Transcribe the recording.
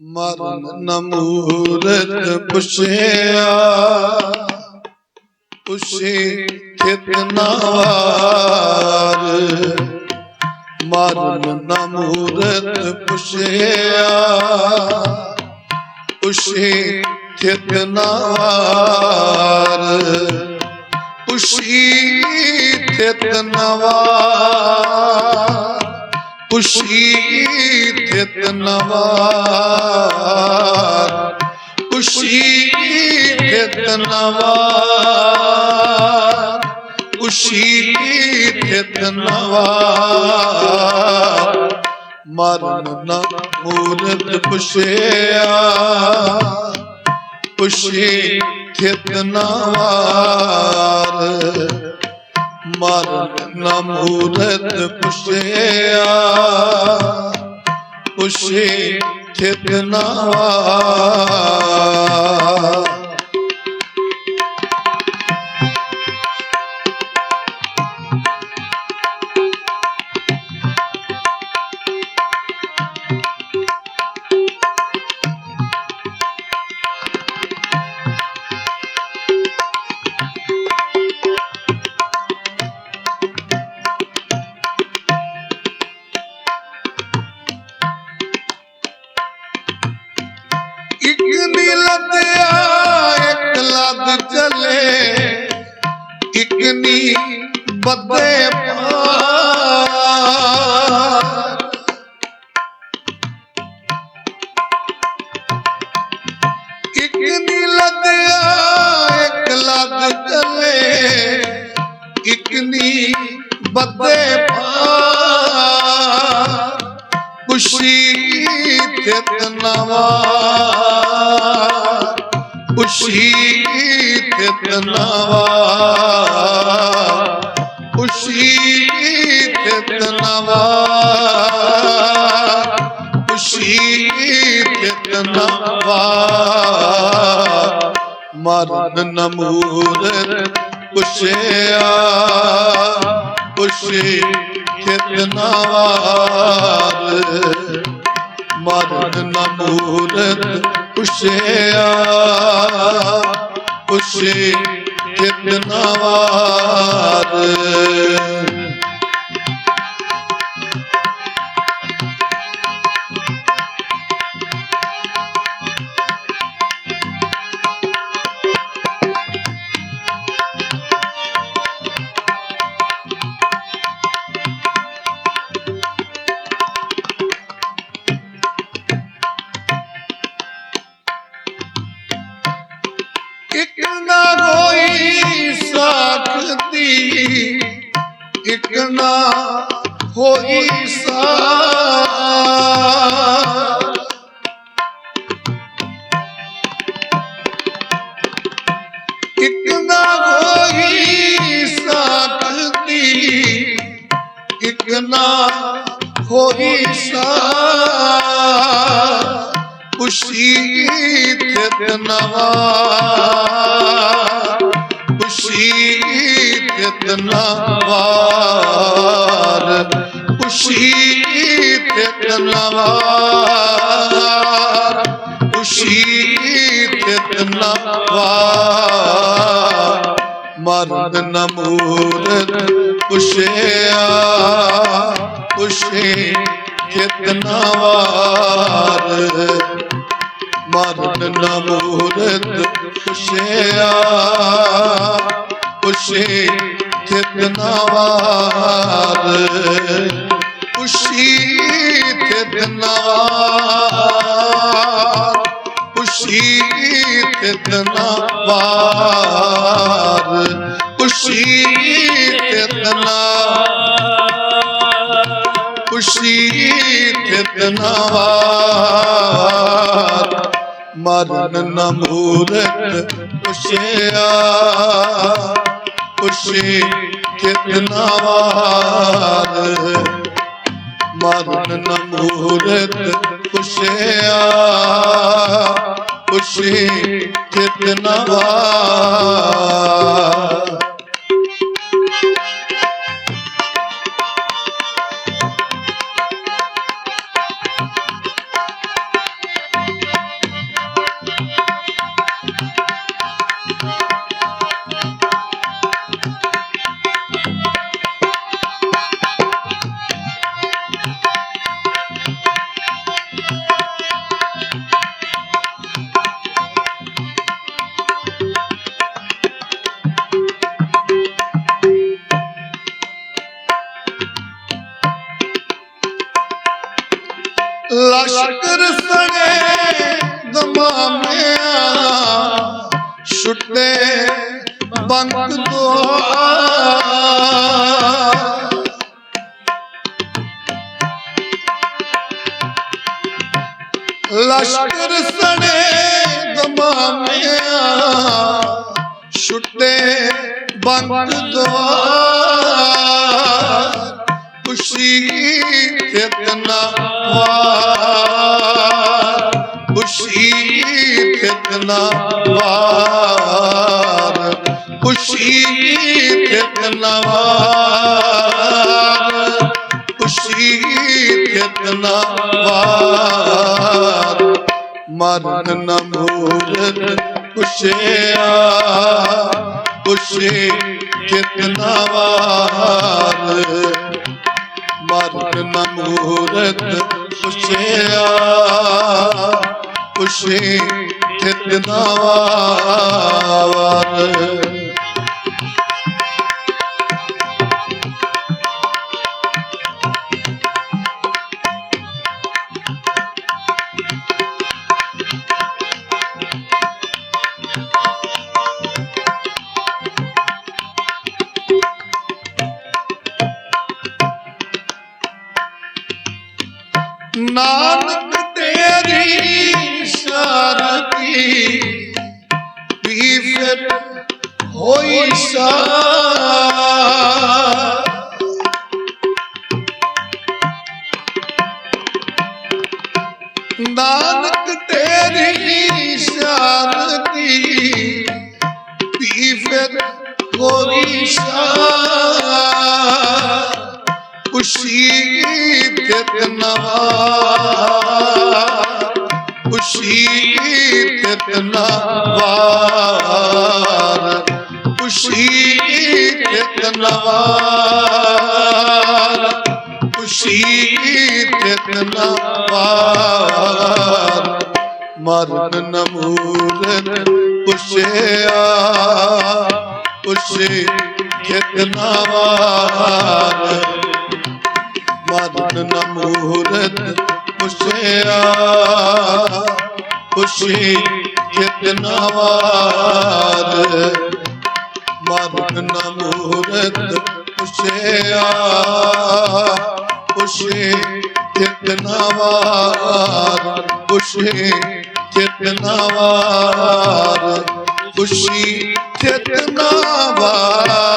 ਮਰਨ ਮੂਰਤ ਪੁਛਿਆ। ਪੁਛੇ ਥਿਤ ਨਾਰ ਮਰਨ ਨ ਮੂਰਤ ਪੁਛਿਆ। ਪੁਛੇ ਥਿਤ ਨਾਰ ਪੁਛੀ ਥਿਤ ਨਵਾਰ ਪੁਛੀ ਥਿਤ ਨਵਾਰ। ਪੁਛੀ ਥਿਤ ਨਵਾਰ। ਪੁਛੀ ਥਿਤ ਨਵਾਰ। ਮਰਨ ਨਾ ਮੂਰਤ ਪੁਛਿਆ ਪੁਛੀ ਥਿਤ ਨਵਾਰ। ਮਰਨ ਨ ਮੂਰਤ ਪੁਛਿਆ। ਪੁਛੇ ਥਿਤ ਨਵਾਰ ਚੱਲੇ ਇੱਕ ਨੀ ਬੱਦੇ ਪਾਰ ਇੱਕ ਲੱਦਿਆ ਇੱਕ ਲੱਦ ਚੱਲੇ ਇੱਕ ਨੀ ਬੱਦੇ ਪਾਰ ਖੁਸ਼ੀ ਤਿਤ ਨਵਾ ਖੁਸ਼ੀ ਤਿਤ ਨਵਾ ਖੁਸ਼ੀ ਤਿਤ ਨਵਾ ਮਰਨ ਨਮੂਰਤ ਪੁਛਿਆ। ਪੁਛੇ ਕਿਤ ਨਵਾਰ ਮਰਨ ਨਮੂਰਤ ਪੁਛਿਆ ਪੁਛੇ ਕਿਤ ਨਵਾਰ ਹੋਈ ਸਾ। ਇੱਕ ਨਾ ਹੋਈ ਸਕਦੀ ਇੱਕ ਨਾ ਹੋਈ ਸਾ। ਖੁਸ਼ੀ ਤਿਤ ਨਵਾ ਖੁਸ਼ੀ ਤਿਤ ਨਵਾਰ ਖੁਸ਼ੀ ਤਿਤ ਨਵਾਰ ਖੁਸ਼ੀ ਤਿਤ ਨਵਾਰ ਮਰਦ ਨਮੂਰਤ ਪੁਛਿਆ ਪੁਛੇ ਕਿਤ ਨਵਾਰ ਮਰਨ ਨਮੂਰਤ ਪੁਛਿਆ ਪੁਛੇ ਥਿਤ ਨਵਾਰ ਪੁਛੀ ਥਿਤ ਨਵਾਰ ਪੁਛੀ ਥਿਤ ਨਵਾਰ ਪੁਛੀ ਥਿਤ ਨਵਾਰ ਖੁਸ਼ੀ ਤਿਤ ਨਵਾਰ ਮਰਨ ਨ ਮੂਰਤ ਪੁਛਿਆ, ਖੁਸ਼ੀ ਤਿਤ ਨਵਾਰ ਮਰਨ ਨ ਮੂਰਤ ਖੁਸ਼ੀ ਤਿਤ ਨਵਾਰ ਲਸ਼ਕਰ ਸਣੇ ਦਮਾਮਿਆਂ ਛੁੱਟੇ ਬੰਕ ਦੁਆ ਲਸ਼ਕਰ ਸਣੇ ਦਮਾਮਿਆਂ ਛੁੱਟੇ ਬੰਕ ਦੁਆ ਖੁਸ਼ੀ ਕਿਤਨਾ ਵਾਰ। ਖੁਸ਼ੀ ਕਿਤਨਾ ਵਾਰ। ਖੁਸ਼ੀ ਕਿਤਨਾ ਵਾਰ। ਖੁਸ਼ੀ ਕਿਤਨਾ ਵਾਰ। ਮਰਨ ਨ ਮੂਰਤ ਕੁਸ਼ਿਆ ਖੁਸ਼ੀ ਕਿਤਨਾ ਵਾਰ। ਮਰਨ ਨ ਮੂਰਤ ਕੁਸ਼ਿਆ ਕਿਤਨਾ ਵਾਰ ਨਾਨਕ ਤੇਰੀ ਸ਼ਰਤੀ। ਵੀ ਫਿਰ ਹੋਈ ਸਾ ਤਿਤ ਨਵਾਰ ਖੁਸ਼ੀ ਤਿਤ ਨਵਾਰ ਖੁਸ਼ੀ ਤਿਤ ਨਵਾਰ ਮਰਨ ਨਮੂਰਨ ਕੁਸ਼ਿਆ ਕੁਸ਼ੀ ਤਿਤ ਨਵਾਰ ਮਰਨ ਨ ਪੁਸ਼ਿਆ ਕੁਸ਼ਿਆ ਖੁਸ਼ੀ ਚਿਤ ਨਵਾਰ ਮਰਨ ਨ ਮੂਰਤ ਕੁਸ਼ਿਆ ਖੁਸ਼ੀ ਚਿਤ ਨਵਾਰ ਖੁਸ਼ੀ ਚਿਤ ਖੁਸ਼ੀ ਚਿਤ ਨਵਾਰ